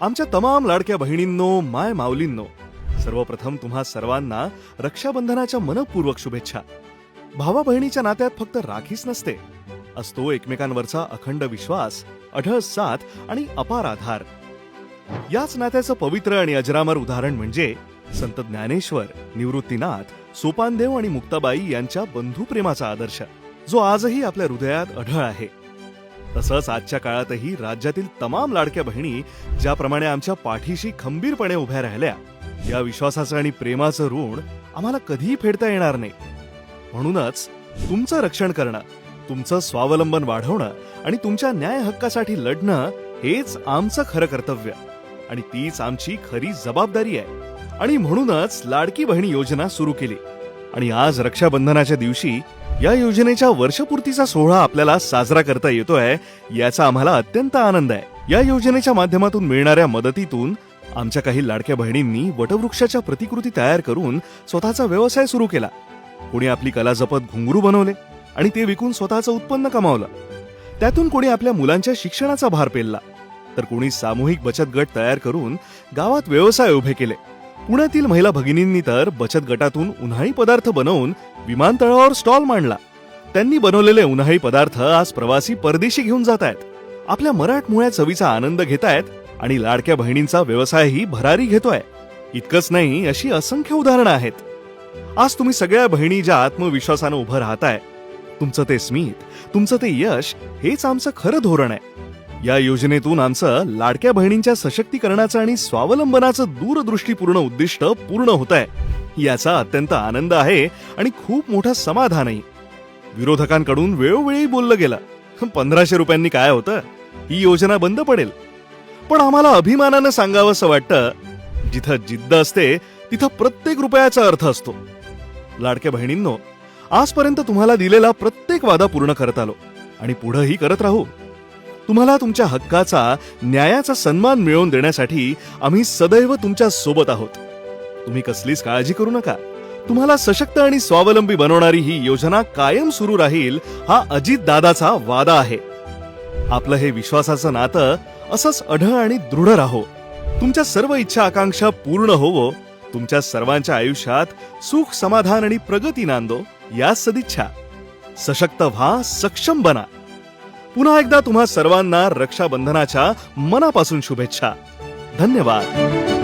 आमच्या तमाम लाडक्या बहिणींनो माय माऊलींनो सर्वप्रथम तुम्हा सर्वांना रक्षाबंधनाच्या मनपूर्वक शुभेच्छा. भावा बहिणीच्या नात्यात फक्त राखीच नसते. असतो एकमेकांवरचा अखंड विश्वास अढळ साथ आणि अपार आधार. याच नात्याचं पवित्र आणि अजरामर उदाहरण म्हणजे संत ज्ञानेश्वर निवृत्तीनाथ सोपानदेव आणि मुक्ताबाई यांच्या बंधुप्रेमाचा आदर्श जो आजही आपल्या हृदयात अढळ आहे. तसंच आजच्या काळातही राज्यातील तमाम लाडक्या बहिणी ज्याप्रमाणे आमच्या पाठीशी खंबीरपणे उभ्या राहिल्या या विश्वासाचं आणि प्रेमाचं ऋण आम्हाला कधीही फेडता येणार नाही. म्हणूनच तुमचं रक्षण करणं तुमचं स्वावलंबन वाढवणं आणि तुमच्या न्याय हक्कासाठी लढणं हेच आमचं खरं कर्तव्य आणि तीच आमची खरी जबाबदारी आहे. आणि म्हणूनच लाडकी बहिणी योजना सुरू केली आणि आज रक्षाबंधनाच्या दिवशी या योजनेच्या वर्षपूर्तीचा सोहळा आपल्याला साजरा करता येतोय याचा आम्हाला अत्यंत आनंद आहे. या योजनेच्या माध्यमातून मिळणाऱ्या मदतीतून आमच्या काही लाडक्या बहिणींनी वटवृक्षाच्या प्रतिकृती तयार करून स्वतःचा व्यवसाय सुरू केला. कोणी आपली कला जपत घुंगरू बनवले आणि ते विकून स्वतःचं उत्पन्न कमावलं. त्यातून कोणी आपल्या मुलांच्या शिक्षणाचा भार पेलला. तर कोणी सामूहिक बचत गट तयार करून गावात व्यवसाय उभे केले. पुण्यातील महिला भगिनींनी तर बचत गटातून उन्हाळी पदार्थ बनवून विमानतळावर स्टॉल मांडला. त्यांनी बनवलेले उन्हाळी पदार्थ आज प्रवासी परदेशी घेऊन जात आहेत. आपल्या मराठमोळ्या चवीचा आनंद घेतायत आणि लाडक्या बहिणींचा व्यवसायही भरारी घेतोय. इतकंच नाही अशी असंख्य उदाहरणं आहेत. आज तुम्ही सगळ्या बहिणी ज्या आत्मविश्वासानं उभं राहताय तुमचं ते स्मित तुमचं ते यश हेच आमचं खरं धोरण आहे. या योजनेतून आमचं लाडक्या बहिणींच्या सशक्तीकरणाचं आणि स्वावलंबनाचं दूरदृष्टीपूर्ण उद्दिष्ट पूर्ण होत आहे याचा अत्यंत आनंद आहे आणि खूप मोठं समाधानही. विरोधकांकडून वेळोवेळी बोललं गेलं. पंधराशे रुपयांनी काय होतं? ही योजना बंद पडेल. पण आम्हाला अभिमानानं सांगावंसं वाटतं जिथं जिद्द असते तिथं प्रत्येक रुपयाचा अर्थ असतो. लाडक्या बहिणींनो आजपर्यंत तुम्हाला दिलेला प्रत्येक वादा पूर्ण करत आलो. आणि पुढंही करत राहू. तुम्हाला तुमच्या हक्काचा न्यायाचा सन्मान मिळवून देण्यासाठी आम्ही सदैव तुमच्यासोबत आहोत. तुम्ही कसलीच काळजी करू नका. तुम्हाला सशक्त आणि स्वावलंबी बनवणारी ही योजना कायम सुरू राहील हा अजित दादाचा वादा आहे. आपलं हे विश्वासाचं नातं असंच अढळ आणि दृढ राहो. तुमच्या सर्व इच्छा आकांक्षा पूर्ण होवो. तुमच्या सर्वांच्या आयुष्यात सुख समाधान आणि प्रगती नांदो. या सदिच्छा. सशक्त व्हा सक्षम बना. पुन्हा एकदा तुम्हा सर्वांना रक्षाबंधनाच्या मनापासून शुभेच्छा. धन्यवाद.